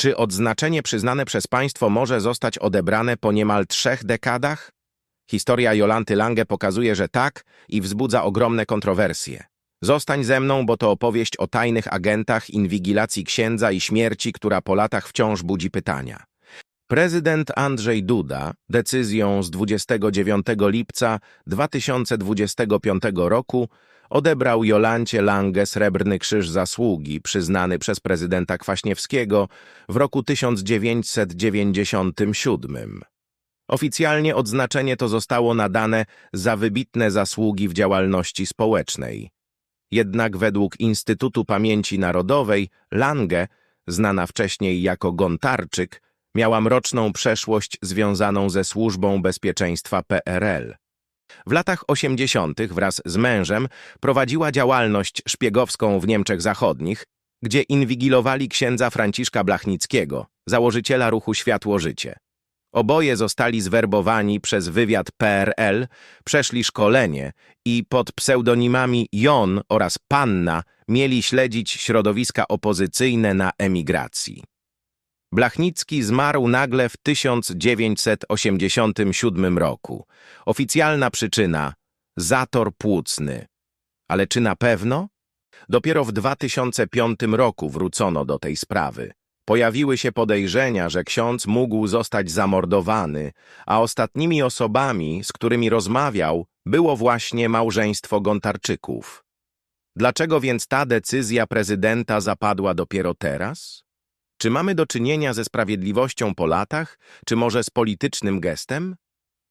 Czy odznaczenie przyznane przez państwo może zostać odebrane po niemal trzech dekadach? Historia Jolanty Lange pokazuje, że tak i wzbudza ogromne kontrowersje. Zostań ze mną, bo to opowieść o tajnych agentach, inwigilacji księdza i śmierci, która po latach wciąż budzi pytania. Prezydent Andrzej Duda decyzją z 29 lipca 2025 roku odebrał Jolancie Lange Srebrny Krzyż Zasługi przyznany przez prezydenta Kwaśniewskiego w roku 1997. Oficjalnie odznaczenie to zostało nadane za wybitne zasługi w działalności społecznej. Jednak według Instytutu Pamięci Narodowej Lange, znana wcześniej jako Gontarczyk, miała mroczną przeszłość związaną ze Służbą Bezpieczeństwa PRL. W latach 80. wraz z mężem prowadziła działalność szpiegowską w Niemczech Zachodnich, gdzie inwigilowali księdza Franciszka Blachnickiego, założyciela ruchu Światło-Życie. Oboje zostali zwerbowani przez wywiad PRL, przeszli szkolenie i pod pseudonimami Jon oraz Panna mieli śledzić środowiska opozycyjne na emigracji. Blachnicki zmarł nagle w 1987 roku. Oficjalna przyczyna – zator płucny. Ale czy na pewno? Dopiero w 2005 roku wrócono do tej sprawy. Pojawiły się podejrzenia, że ksiądz mógł zostać zamordowany, a ostatnimi osobami, z którymi rozmawiał, było właśnie małżeństwo Gontarczyków. Dlaczego więc ta decyzja prezydenta zapadła dopiero teraz? Czy mamy do czynienia ze sprawiedliwością po latach, czy może z politycznym gestem?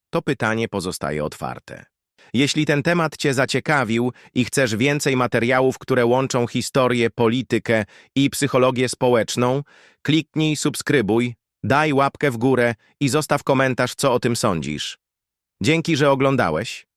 To pytanie pozostaje otwarte. Jeśli ten temat Cię zaciekawił i chcesz więcej materiałów, które łączą historię, politykę i psychologię społeczną, kliknij subskrybuj, daj łapkę w górę i zostaw komentarz, co o tym sądzisz. Dzięki, że oglądałeś.